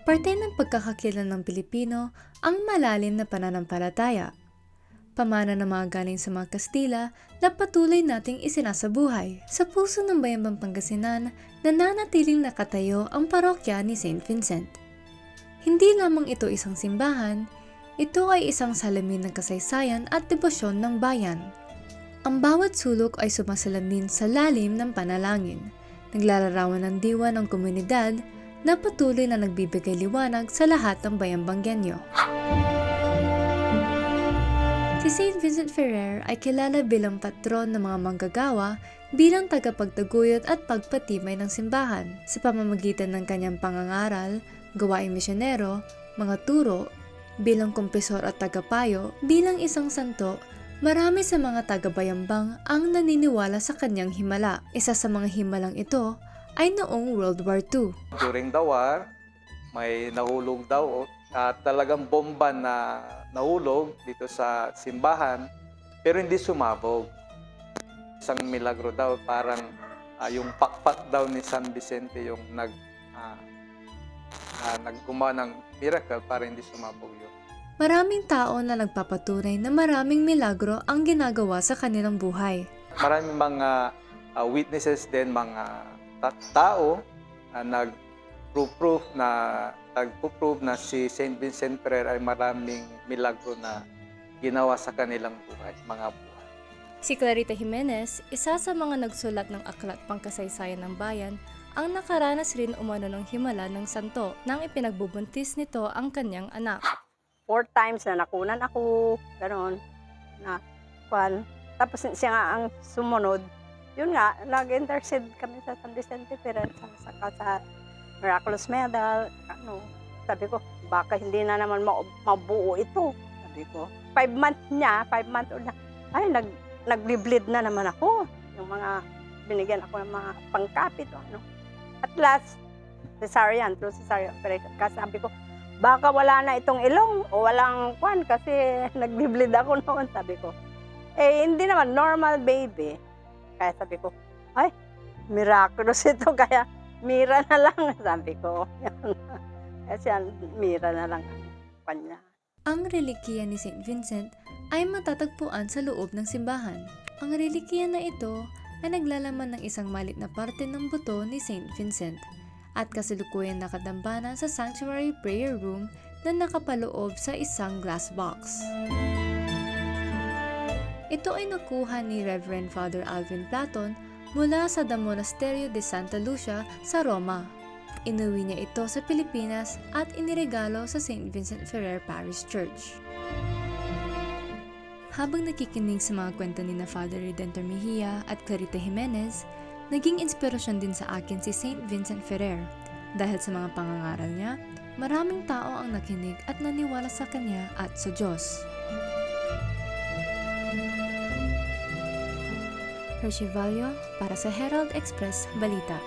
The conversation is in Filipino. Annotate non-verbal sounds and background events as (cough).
Parte ng pagkakakilala ng Pilipino ang malalim na pananampalataya. Pamana na mga galing sa mga Kastila na patuloy nating isinasabuhay. Sa puso ng Bayambang Pangasinan, nananatiling nakatayo ang parokya ni St. Vincent. Hindi lamang ito isang simbahan, ito ay isang salamin ng kasaysayan at debosyon ng bayan. Ang bawat sulok ay sumasalamin sa lalim ng panalangin, naglalarawan ng diwa ng komunidad na patuloy na nagbibigay liwanag sa lahat ng bayambanggenyo. Si St. Vincent Ferrer ay kilala bilang patron ng mga manggagawa bilang tagapagtaguyod at pagpatibay ng simbahan sa pamamagitan ng kanyang pangangaral, gawaing misyonero, mga turo, bilang kompesor at tagapayo, bilang isang santo, marami sa mga tagabayambang ang naniniwala sa kanyang himala. Isa sa mga himalang ito ay noong World War II. during the war, may nahulog daw at talagang bomba na nahulog dito sa simbahan pero hindi sumabog. Isang milagro daw, parang ah, yung pakpak daw ni San Vicente yung nag ah, ah, naggumawa ng miracle para hindi sumabog yun. Maraming tao na nagpapatunay na maraming milagro ang ginagawa sa kanilang buhay. Maraming mga ah, witnesses din, mga tao na nag-proof na nagpo-prove na si St. Vincent Ferrer ay maraming milagro na ginawa sa kanilang buhay, mga buhay. Si Clarita Jimenez, isa sa mga nagsulat ng aklat pangkasaysayan ng bayan, ang nakaranas rin umano ng himala ng santo nang ipinagbubuntis nito ang kanyang anak. four times na nakunan ako, gano'n, na kwan. Tapos siya nga ang sumunod, yun nga, nag-intercede kami sa San Vicente Ferrer, sa, sa, sa Miraculous Medal, ano, sabi ko, baka hindi na naman ma- mabuo ito, sabi ko. Five months niya, five months old na, ay, nag, nagbi-bleed na naman ako, yung mga, binigyan ako ng mga pangkapit, ano. At last, cesarean, through cesarean operation, kasi sabi ko, baka wala na itong ilong o walang kwan kasi (laughs) nagbi-bleed ako noon, sabi ko. Eh, hindi naman, normal baby. Kaya sabi ko, ay, miraculous ito, (laughs) kaya mira na lang, (laughs) sabi ko. (laughs) Kasi mira na lang ang kanya. Ang relikiya ni St. Vincent ay matatagpuan sa loob ng simbahan. Ang relikiya na ito ay naglalaman ng isang malit na parte ng buto ni St. Vincent at kasalukuyan nakadambana sa sanctuary prayer room na nakapaloob sa isang glass box. Ito ay nakuha ni Reverend Father Alvin Platon mula sa The Monasterio de Santa Lucia sa Roma. Inuwi niya ito sa Pilipinas at iniregalo sa St. Vincent Ferrer Parish Church. Habang nakikinig sa mga kwento ni na Father Redentor Mejia at Clarita Jimenez, naging inspirasyon din sa akin si St. Vincent Ferrer. Dahil sa mga pangangaral niya, maraming tao ang nakinig at naniwala sa kanya at sa Diyos. Hershey Vallo para sa Herald Express Balita.